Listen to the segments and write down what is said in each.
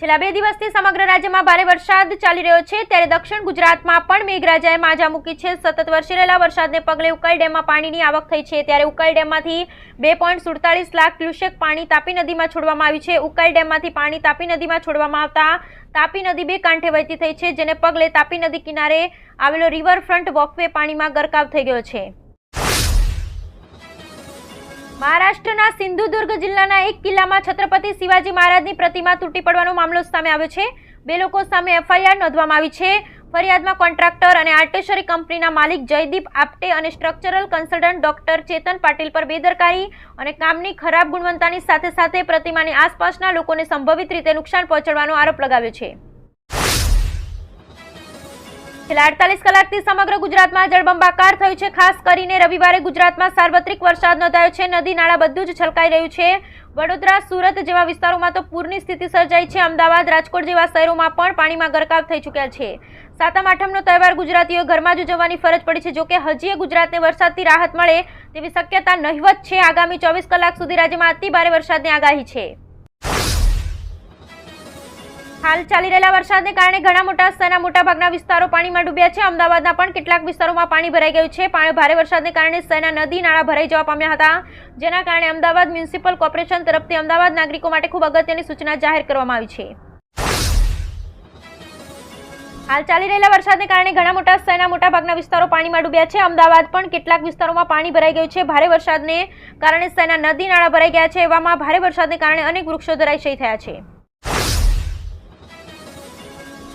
છેલ્લા બે દિવસથી સમગ્ર રાજ્યમાં ભારે વરસાદ ચાલી રહ્યો છે. ત્યારે દક્ષિણ ગુજરાતમાં પણ મેઘરાજાએ માજા મૂકી છે. સતત વરસી રહેલા વરસાદને પગલે ઉકાઈ ડેમમાં પાણીની આવક થઈ છે. ત્યારે ઉકાઈ ડેમમાંથી બે લાખ ક્યુસેક પાણી તાપી નદીમાં છોડવામાં આવ્યું છે. ઉકાઈ ડેમમાંથી પાણી તાપી નદીમાં છોડવામાં આવતા તાપી નદી બે કાંઠે વહેતી થઈ છે, જેને પગલે તાપી નદી કિનારે આવેલો રિવરફ્રન્ટ વોકવે પાણીમાં ગરકાવ થઈ ગયો છે. મહારાષ્ટ્રના સિંધુદુર્ગ જિલ્લાના એક કિલ્લામાં છત્રપતિ શિવાજી મહારાજની પ્રતિમા તૂટી પડવાનો મામલો સામે આવ્યો છે. બે લોકો સામે એફઆઈઆર નોંધવામાં આવી છે. ફરિયાદમાં કોન્ટ્રાક્ટર અને આર્ટેશરી કંપનીના માલિક જયદીપ આપટે અને structural consultant doctor Chetan Patil પર બેદરકારી અને કામની ખરાબ ગુણવત્તાની સાથે સાથે પ્રતિમાની આસપાસના લોકોને સંભવિત રીતે નુકસાન પહોંચાડવાનો આરોપ લગાવ્યો છે. છેલ્લા અડતાલીસ કલાકથી સમગ્ર ગુજરાતમાં જળબંબાકાર થયું છે. ખાસ કરીને રવિવારે ગુજરાતમાં સાર્વત્રિક વરસાદ નોંધાયો છે. નદી નાળા બધું જ છલકાઈ રહ્યું છે. વડોદરા, સુરત જેવા વિસ્તારોમાં તો પૂરની સ્થિતિ સર્જાઈ છે. અમદાવાદ, રાજકોટ જેવા શહેરોમાં પણ પાણીમાં ગરકાવ થઈ ચૂક્યા છે. સાતમ આઠમનો તહેવાર ગુજરાતીઓ ઘરમાં જ ઉજવવાની ફરજ પડી છે. જોકે હજીએ ગુજરાતને વરસાદથી રાહત મળે તેવી શક્યતા નહિવત છે. આગામી ચોવીસ કલાક સુધી રાજ્યમાં અતિ ભારે વરસાદની આગાહી છે. હાલ ચાલી રહેલા વરસાદને કારણે ઘણા મોટા શહેરના મોટાભાગના વિસ્તારો પાણીમાં ડૂબ્યા છે. અમદાવાદના પણ કેટલાક વિસ્તારોમાં પાણી ભરાઈ ગયું છે. પાણી ભારે વરસાદને કારણે શહેરના નદી, નાળા ભરાઈ જવા પામ્યા હતા. જેના કારણે અમદાવાદ મ્યુનિસિપલ કોર્પોરેશન તરફથી અમદાવાદ નાગરિકો માટે ખૂબ અગત્યની સૂચના જાહેર કરવામાં આવી છે. હાલ ચાલી રહેલા વરસાદને કારણે ઘણા મોટા શહેરના મોટાભાગના વિસ્તારો પાણીમાં ડૂબ્યા છે. અમદાવાદ પણ કેટલાક વિસ્તારોમાં પાણી ભરાઈ ગયું છે. ભારે વરસાદને કારણે શહેરના નદી, નાળા ભરાઈ ગયા છે. એવામાં ભારે વરસાદને કારણે અનેક વૃક્ષો ધરાશયી થયા છે.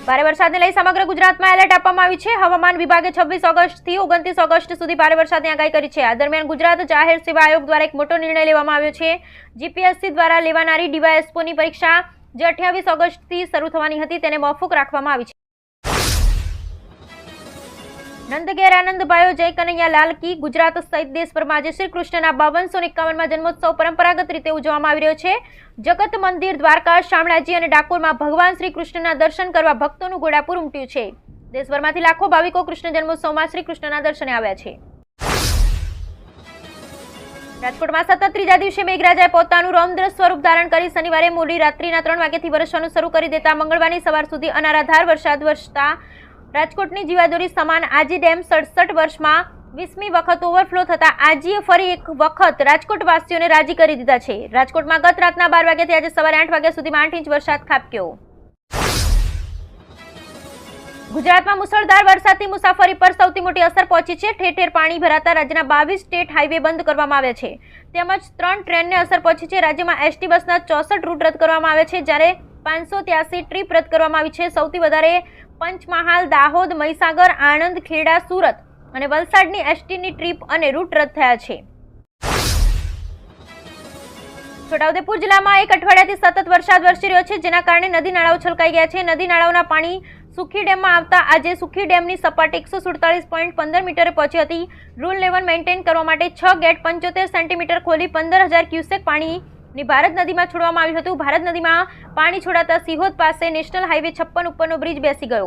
ભારે વરસાદને લઈ સમગ્ર ગુજરાતમાં એલર્ટ આપવામાં આવ્યું છે. હવામાન વિભાગે છવ્વીસ ઓગસ્ટથી ઓગણત્રીસ ઓગસ્ટ સુધી ભારે વરસાદની આગાહી કરી છે. આ દરમિયાન ગુજરાત જાહેર સેવા આયોગ દ્વારા એક મોટો નિર્ણય લેવામાં આવ્યો છે. જીપીએસસી દ્વારા લેવાનારી ડીવાયએસપોની પરીક્ષા જે અઠ્યાવીસ ઓગસ્ટથી શરૂ થવાની હતી તેને મોફૂક રાખવામાં આવી છે. નંદઘેર આનંદભાઈઓ, જય કનૈયા લાલ કી. ગુજરાત સહિત દેશભરમાં આજે શ્રી કૃષ્ણના બાવનસો એકાવનમાં જન્મોત્સવ પરંપરાગત રીતે ઉજવવામાં આવી રહ્યો છે. જગત મંદિર, દ્વારકા, શામળાજી અને ડાકોરમાં ભગવાન શ્રી કૃષ્ણના દર્શન કરવા ભક્તોનું ઘોડાપુર ઉમટ્યું છે. દેશભરમાંથી લાખો ભાવિકો કૃષ્ણ જન્મોત્સવમાં શ્રી કૃષ્ણના દર્શને આવ્યા છે. રાજકોટમાં સતત ત્રીજા દિવસે મેઘરાજાએ પોતાનું રૌદ્ર સ્વરૂપ ધારણ કરી શનિવારે મોડી રાત્રિના ત્રણ વાગ્યાથી વરસવાનું શરૂ કરી દેતા મંગળવારની સવાર સુધી અનારાધાર વરસાદ વરસતા રાજકોટની જીવાદોરી સમાન આજી ડેમ સડસઠ વર્ષમાં વીસમી વખત ઓવરફ્લો થતા આજીએ ફરી એક વખત રાજકોટવાસીઓને રાજી કરી દીધા છે. રાજકોટમાં ગત રાતના બાર વાગ્યાથી આજે સવારે આઠ વાગ્યા સુધીમાં આઠ ઇંચ વરસાદ ખાબક્યો. ગુજરાતમાં મુસળધાર વરસાદથી મુસાફરી પર સૌથી મોટી અસર પહોંચી છે. ઠેર ઠેર પાણી ભરાતા રાજ્યના બાવીસ સ્ટેટ હાઈવે બંધ કરવામાં આવ્યા છે. તેમજ ત્રણ ટ્રેનને અસર પહોંચી છે. રાજ્યમાં એસટી બસના ચોસઠ રૂટ રદ કરવામાં આવ્યા છે. જ્યારે પાંચસો ત્યાસી ટ્રીપ રદ કરવામાં આવી છે. સૌથી વધારે પંચમહાલ, દાહોદ, મહીસાગર, આણંદ, ખેડા, સુરત અને વલસાડની એસટીની ટ્રીપ અને રૂટ રદ થયા છે. છોટાઉદેપુર જિલ્લામાં એક અઠવાડિયાથી સતત વરસાદ વરસી રહ્યો છે, જેના કારણે નદી નાળાઓ છલકાઈ ગયા છે. નદી નાળાઓના પાણી સુખી ડેમમાં આવતા આજે સુખી ડેમની સપાટી એકસો સુડતાલીસ પોઈન્ટ પંદર મીટરે પહોંચી હતી. રૂલ લેવલ મેન્ટેન કરવા માટે છ ગેટ પંચોતેર સેન્ટીમીટર ખોલી પંદર હજાર ક્યુસેક પાણી ની ભારત નદીમાં છોડવામાં આવ્યું હતું. ભારત નદીમાં પાણી છોડાતા સિહોદ પાસે નેશનલ હાઈવે છપ્પન ઉપરનો બ્રિજ બેસી ગયો.